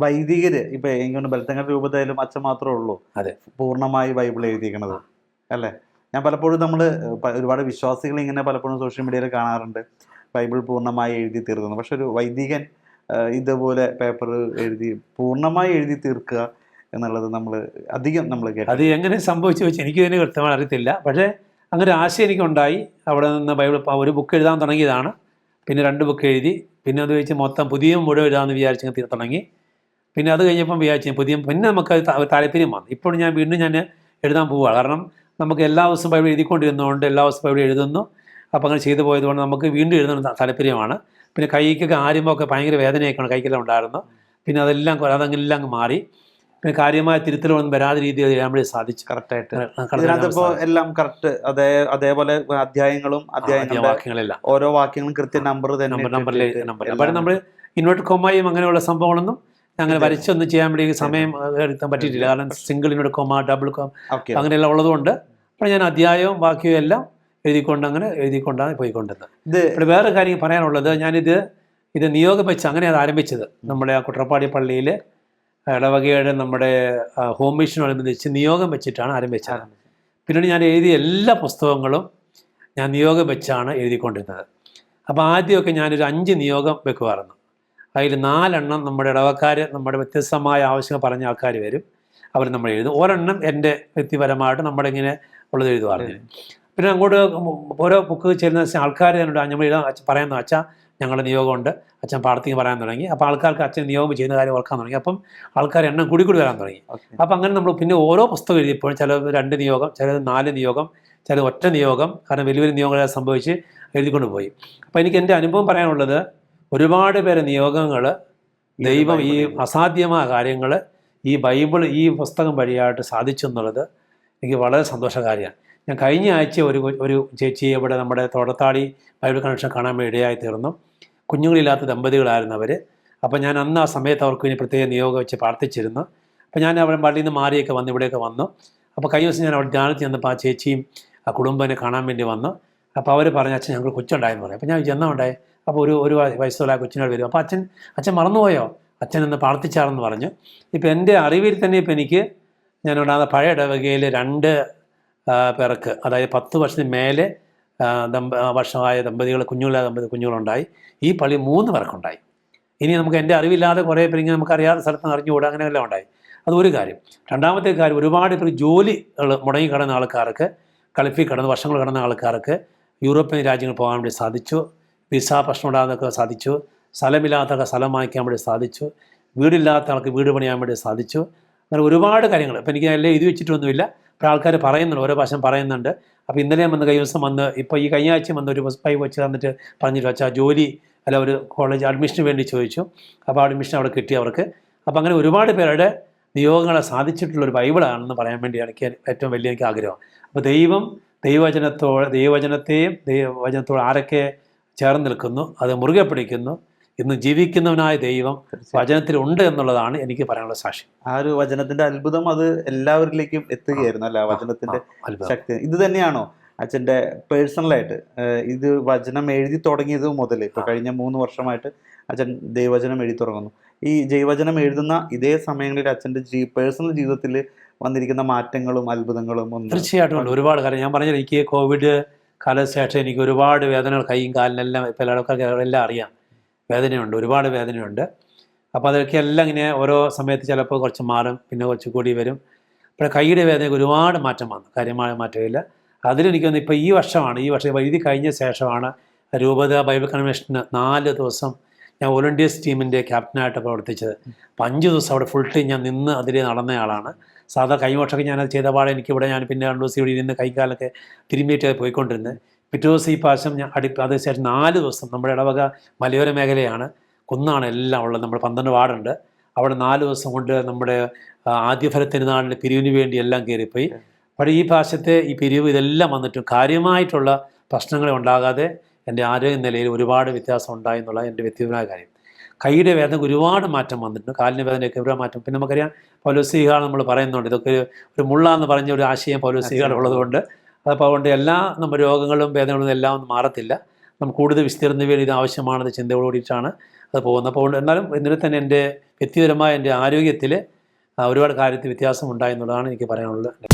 വൈദികര് ഇപ്പൊ എനിക്കൊണ്ട് ബലത്തങ്ങളുടെ രൂപതയിലും അച്ഛൻ മാത്രമേ ഉള്ളൂ. അതെ. പൂർണമായി ബൈബിൾ എഴുതിയിരിക്കണത്. അല്ലേ? ഞാൻ പലപ്പോഴും നമ്മൾ ഒരുപാട് വിശ്വാസികൾ ഇങ്ങനെ പലപ്പോഴും സോഷ്യൽ മീഡിയയിൽ കാണാറുണ്ട്. ബൈബിൾ പൂർണമായി എഴുതി തീർക്കുന്നു. പക്ഷെ ഒരു വൈദികൻ ഇതുപോലെ പേപ്പർ എഴുതി പൂർണമായി എഴുതി തീർക്കുക എന്നുള്ളത് നമ്മൾ അധികം നമ്മൾ കേട്ടു അത് എങ്ങനെ സംഭവിച്ചു വെച്ച് എനിക്ക് ഇതിനെ കൃത്യമായി അറിയത്തില്ല. പക്ഷേ അങ്ങനെ ഒരു ആശയം എനിക്കുണ്ടായി. അവിടെ നിന്ന് ബൈബിൾ ഒരു ബുക്ക് എഴുതാൻ തുടങ്ങിയതാണ്. പിന്നെ രണ്ട് ബുക്ക് എഴുതി. പിന്നെ അത് വെച്ച് മൊത്തം പുതിയ മുഴുവൻ എഴുതാമെന്ന് വിചാരിച്ചു തുടങ്ങി. പിന്നെ അത് കഴിഞ്ഞപ്പം വിചാരിച്ചു പുതിയ പിന്നെ നമുക്ക് താല്പര്യം വന്നു. ഇപ്പോൾ ഞാൻ വീണ്ടും ഞാൻ എഴുതാൻ പോവുകയാണ് കാരണം നമുക്ക് എല്ലാ ദിവസവും ബൈബിൾ എഴുതിക്കൊണ്ടിരുന്നതുകൊണ്ട് എല്ലാ ദിവസവും ബൈബിൾ എഴുതുന്നു. അപ്പോൾ അങ്ങനെ ചെയ്തു പോയതുകൊണ്ട് നമുക്ക് വീണ്ടും എഴുതുന്ന താല്പര്യമാണ്. പിന്നെ കൈക്കൊക്കെ ആരുമൊക്കെ ഭയങ്കര വേദനയൊക്കെയാണ് കൈക്കെല്ലാം ഉണ്ടായിരുന്നു പിന്നെ അതെല്ലാം അതെല്ലാം അങ്ങ് മാറി. പിന്നെ കാര്യമായ തിരുത്തലൊന്നും വരാതെ രീതിയിൽ എഴുതാൻ വേണ്ടി സാധിച്ചു. കറക്റ്റായിട്ട്. എല്ലാം കറക്റ്റ്. അതേ അതേപോലെ അധ്യായങ്ങളും അധ്യായങ്ങളും അധ്യായങ്ങളുടെ വാക്യങ്ങളെല്ലാം ഓരോ വാക്യങ്ങളും കൃത്യ നമ്പർ തന്നെ നമ്പർ നമ്പറിൽ നമ്പർ. അപ്പോൾ നമ്മൾ ഇൻവേർട്ട് കൊമ്മയും അങ്ങനെയുള്ള സംഭവങ്ങളൊന്നും അങ്ങനെ. വരച്ചൊന്നും ചെയ്യാൻ വേണ്ടി സമയം എടുക്കാൻ പറ്റിയിട്ടില്ല. കാരണം സിംഗിളിനോട് കൊമ്മ ഡബിൾ കോം ഓക്കെ. അങ്ങനെയെല്ലാം ഉള്ളതുകൊണ്ട് അപ്പോൾ ഞാൻ അധ്യായവും വാക്യവും എല്ലാം എഴുതിക്കൊണ്ട് അങ്ങനെ എഴുതിക്കൊണ്ടാണ് പോയിക്കൊണ്ടിരുന്നത്. ഇത് ഇവിടെ വേറെ കാര്യം പറയാനുള്ളത്. ഞാനിത് ഇത് നിയോഗം വെച്ച് അങ്ങനെയാണ് അത് ആരംഭിച്ചത്. നമ്മുടെ ആ കുട്ടപ്പാടി പള്ളിയിൽ ഇടവകയുടെ നമ്മുടെ ഹോം മിഷനോടനുബന്ധിച്ച് നിയോഗം വെച്ചിട്ടാണ് ആരംഭിച്ചത്. പിന്നീട് ഞാൻ എഴുതിയ എല്ലാ പുസ്തകങ്ങളും ഞാൻ നിയോഗം വെച്ചാണ് എഴുതിക്കൊണ്ടിരുന്നത്. അപ്പോൾ ആദ്യമൊക്കെ ഞാനൊരു അഞ്ച് നിയോഗം വെക്കുമായിരുന്നു. അതിൽ നാലെണ്ണം നമ്മുടെ ഇടവക്കാർ നമ്മുടെ വ്യത്യസ്തമായ ആവശ്യങ്ങൾ പറഞ്ഞ ആൾക്കാർ വരും. അവർ നമ്മൾ എഴുതും. ഒരെണ്ണം എന്റെ വ്യക്തിപരമായിട്ട് നമ്മുടെ ഇങ്ങനെ ഉള്ളത് എഴുതുമായിരുന്നു പിന്നെ അങ്ങോട്ട് ഓരോ ബുക്ക് ചെല്ലുന്ന ആൾക്കാർ തന്നെ നമ്മൾ എഴുതാൻ പറയാമെന്ന് അച്ഛാ ഞങ്ങളുടെ നിയോഗമുണ്ട്. അച്ഛൻ പാടത്തേക്ക് പറയാൻ തുടങ്ങി. അപ്പോൾ ആൾക്കാർക്ക് അച്ഛൻ നിയോഗം ചെയ്യുന്ന കാര്യം ഓർക്കാൻ തുടങ്ങി. അപ്പം ആൾക്കാർ എണ്ണം കൂടി കൂടി വരാൻ തുടങ്ങി. അപ്പം അങ്ങനെ നമ്മൾ പിന്നെ ഓരോ പുസ്തകം എഴുതിയപ്പോഴും ചിലത് രണ്ട് നിയോഗം ചിലത് നാല് നിയോഗം ചിലത് ഒറ്റ നിയോഗം കാരണം വലിയ വലിയ നിയോഗങ്ങളെ സംഭവിച്ച് എഴുതിക്കൊണ്ട് പോയി. അപ്പോൾ എനിക്ക് എന്റെ അനുഭവം പറയാനുള്ളത് ഒരുപാട് പേരെ നിയോഗങ്ങൾ ദൈവം ഈ അസാധ്യമായ കാര്യങ്ങൾ ഈ ബൈബിൾ ഈ പുസ്തകം വഴിയായിട്ട് സാധിച്ചു എന്നുള്ളത് എനിക്ക് വളരെ സന്തോഷകാരിയാണ്. ഞാൻ കഴിഞ്ഞ ആഴ്ച ഒരു ഒരു ചേച്ചി ഇവിടെ നമ്മുടെ തോടത്താടി ബൈബിൾ കണക്ഷൻ കാണാൻ വേണ്ടി ഇടയായി തീർന്നു. കുഞ്ഞുങ്ങളില്ലാത്ത ദമ്പതികളായിരുന്നു അവർ അപ്പോൾ ഞാൻ അന്ന് ആ സമയത്ത് അവർക്ക് ഇനി പ്രത്യേക നിയോഗം വെച്ച് പ്രാർത്ഥിച്ചിരുന്നു. അപ്പോൾ ഞാൻ അവിടെ പള്ളിയിൽ നിന്ന് മാറിയൊക്കെ വന്ന് ഇവിടെയൊക്കെ വന്നു. അപ്പോൾ കഴിഞ്ഞ ദിവസം ഞാൻ അവിടെ ധ്യാനത്തിൽ ചെന്നപ്പോൾ ആ ചേച്ചിയും ആ കുടുംബനെ കാണാൻ വേണ്ടി വന്നു. അപ്പോൾ അവർ പറഞ്ഞു അച്ഛൻ ഞങ്ങൾ കൊച്ചുണ്ടായെന്ന് പറയും. അപ്പോൾ ഞാൻ ചെന്നാ ഉണ്ടായി? അപ്പോൾ ഒരു ഒരു വയസ്സുള്ള കൊച്ചിനോട് വരും. അപ്പോൾ അച്ഛൻ അച്ഛൻ മറന്നുപോയോ? അച്ഛൻ എന്ന് പ്രാർത്ഥിച്ചാണെന്ന് പറഞ്ഞു. ഇപ്പോൾ എന്റെ അറിവിൽ തന്നെ ഇപ്പോൾ എനിക്ക് ഞാനുണ്ടാകുന്ന പഴയ ഇടവകയിൽ രണ്ട് പേർക്ക് അതായത് പത്ത് വർഷത്തിന് മേലെ ദമ്പ വർഷമായ ദമ്പതികൾ കുഞ്ഞുങ്ങളായ ദമ്പതി കുഞ്ഞുങ്ങളുണ്ടായി. ഈ പള്ളി മൂന്ന് പേർക്കുണ്ടായി. ഇനി നമുക്ക് എന്റെ അറിവില്ലാതെ കുറേ പേര് ഇങ്ങനെ നമുക്ക് അറിയാത്ത സ്ഥലത്ത് അറിഞ്ഞുകൂടാ അങ്ങനെയെല്ലാം ഉണ്ടായി. അത് ഒരു കാര്യം. രണ്ടാമത്തെ കാര്യം ഒരുപാട് പേർ ജോലികൾ മുടങ്ങി കിടന്ന ആൾക്കാർക്ക് കളിഫിൽ കിടന്ന് വർഷങ്ങൾ കിടന്ന ആൾക്കാർക്ക് യൂറോപ്യൻ രാജ്യങ്ങൾ പോകാൻ വേണ്ടി സാധിച്ചു. വിസ പ്രശ്നം ഉണ്ടാകാനൊക്കെ സാധിച്ചു. സ്ഥലമില്ലാത്തവർക്ക് സ്ഥലം വാങ്ങിക്കാൻ വേണ്ടി സാധിച്ചു. വീടില്ലാത്ത ആൾക്ക് വീട് പണിയാൻ വേണ്ടി സാധിച്ചു. അങ്ങനെ ഒരുപാട് കാര്യങ്ങൾ. ഇപ്പം എനിക്ക് എല്ലാം എഴുതി വെച്ചിട്ടൊന്നുമില്ല. ഇപ്പോൾ ആൾക്കാർ പറയുന്നുണ്ട് ഓരോ ഭാഷ പറയുന്നുണ്ട്. അപ്പോൾ ഇന്നലെ വന്ന് കഴിഞ്ഞ ദിവസം വന്ന് ഇപ്പോൾ ഈ കഴിഞ്ഞ ആഴ്ച വന്ന് ഒരു പൈ വെച്ച് തന്നിട്ട് പറഞ്ഞിട്ട് വെച്ചാൽ ജോലി അല്ല ഒരു കോളേജ് അഡ്മിഷന് വേണ്ടി ചോദിച്ചു. അപ്പോൾ അഡ്മിഷൻ അവിടെ കിട്ടി അവർക്ക്. അപ്പോൾ അങ്ങനെ ഒരുപാട് പേരുടെ നിയോഗങ്ങളെ സാധിച്ചിട്ടുള്ള ഒരു ബൈബിളാണെന്ന് പറയാൻ വേണ്ടിയാണ് എനിക്ക് ഏറ്റവും വലിയ എനിക്ക് ആഗ്രഹം. അപ്പോൾ ദൈവം ദൈവവചനത്തോടെ ദൈവവചനത്തെയും ദൈവവചനത്തോട് ആരൊക്കെ ചേർന്ന് നിൽക്കുന്നു അത് മുറുകെ പിടിക്കുന്നു. ഇന്ന് ജീവിക്കുന്നവനായ ദൈവം വചനത്തിലുണ്ട് എന്നുള്ളതാണ് എനിക്ക് പറയാനുള്ള സാക്ഷി. ആ ഒരു വചനത്തിന്റെ അത്ഭുതം അത് എല്ലാവരിലേക്കും എത്തുകയായിരുന്നു അല്ല? വചനത്തിന്റെ ശക്തി. ഇത് തന്നെയാണോ അച്ഛന്റെ പേഴ്സണലായിട്ട് ഇത് വചനം എഴുതി തുടങ്ങിയത് മുതൽ ഇപ്പൊ കഴിഞ്ഞ മൂന്ന് വർഷമായിട്ട് അച്ഛൻ ദൈവവചനം എഴുതി തുടങ്ങുന്നു. ഈ ജൈവചനം എഴുതുന്ന ഇതേ സമയങ്ങളിൽ അച്ഛന്റെ ജീ പേഴ്സണൽ ജീവിതത്തിൽ വന്നിരിക്കുന്ന മാറ്റങ്ങളും അത്ഭുതങ്ങളും ഒന്നും തീർച്ചയായിട്ടും ഒരുപാട് കാര്യം ഞാൻ പറഞ്ഞത് എനിക്ക് കോവിഡ് കാലശേഷം എനിക്ക് ഒരുപാട് വേദനകൾ കൈയും കാലിനെല്ലാം പല ആൾക്കാർക്ക് എല്ലാം അറിയാം. വേദനയുണ്ട് ഒരുപാട് വേദനയുണ്ട്. അപ്പോൾ അതൊക്കെ എല്ലാം ഇങ്ങനെ ഓരോ സമയത്ത് ചിലപ്പോൾ കുറച്ച് മാറും പിന്നെ കുറച്ച് കൂടി വരും. അപ്പോൾ കൈയുടെ വേദനയ്ക്ക് ഒരുപാട് മാറ്റം വന്നു കാര്യമായ മാറ്റമില്ല. അതിലെനിക്കൊന്ന് ഇപ്പോൾ ഈ വർഷമാണ് ഈ വർഷം എഴുതി കഴിഞ്ഞ ശേഷമാണ് രൂപത ബൈബിൾ കൺവെൻഷന് നാല് ദിവസം ഞാൻ വോളണ്ടിയേഴ്സ് ടീമിന്റെ ക്യാപ്റ്റനായിട്ട് പ്രവർത്തിച്ചത്. അപ്പം അഞ്ച് ദിവസം അവിടെ ഫുൾ ടൈം ഞാൻ നിന്ന് അതിൽ നടന്നയാളാണ്. സാധാ കഴിഞ്ഞ വർഷമൊക്കെ ഞാനത് ചെയ്ത പാടെ എനിക്കിവിടെ ഞാൻ പിന്നെ രണ്ട് ദിവസം ഇവിടെ ഇരുന്ന് കൈകാലൊക്കെ തിരുമ്പിയിട്ട് പോയിക്കൊണ്ടിരുന്നത് പിറ്റേ ദിവസം ഈ പ്രാവശ്യം ഞാൻ അടി അതിനുശേഷം നാല് ദിവസം നമ്മുടെ ഇടവക മലയോര മേഖലയാണ്. കുന്നാണ് എല്ലാം ഉള്ളത്. നമ്മൾ പന്ത്രണ്ട് വാർഡുണ്ട്. അവിടെ നാല് ദിവസം കൊണ്ട് നമ്മുടെ ആദ്യ ആദ്യഫല തിരുനാളിന്റെ പിരിവിന് വേണ്ടി എല്ലാം കയറിപ്പോയി. പക്ഷേ ഈ പ്രാവശ്യത്തെ ഈ പിരിവ് ഇതെല്ലാം വന്നിട്ടും കാര്യമായിട്ടുള്ള പ്രശ്നങ്ങൾ ഉണ്ടാകാതെ എന്റെ ആരോഗ്യ നിലയിൽ ഒരുപാട് വ്യത്യാസം ഉണ്ടായി എന്നുള്ള എന്റെ വ്യക്തിപരമായ കാര്യം. കൈയുടെ വേദന ഒരുപാട് മാറ്റം വന്നിട്ടുണ്ട്. കാലിന്റെ വേദനയൊക്കെ ഒരുപാട് മാറ്റം. പിന്നെ നമുക്കറിയാം പൗലോസികൾ നമ്മൾ പറയുന്നുണ്ട്. ഇതൊക്കെ ഒരു- ഒരു മുള്ളാന്ന് പറഞ്ഞ ഒരു ആശയം പൗലോസികൾ ഉള്ളതുകൊണ്ട്. അപ്പോൾ അതുകൊണ്ട് എല്ലാ നമ്മൾ രോഗങ്ങളും വേദനകളും എല്ലാം ഒന്നും മാറത്തില്ല. നമുക്ക് കൂടുതൽ വിസ്തീർണ വേണ്ടി ഇത് ആവശ്യമാണെന്ന് ചിന്തയോടുകൂടിയിട്ടാണ് അത് പോകുന്നത്. അപ്പോൾ എന്നാലും എന്നിട്ട് തന്നെ എന്റെ വ്യക്തിപരമായ എന്റെ ആരോഗ്യത്തിൽ ഒരുപാട് കാര്യത്തിൽ വ്യത്യാസം ഉണ്ടായി എന്നുള്ളതാണ് എനിക്ക് പറയാനുള്ളത്.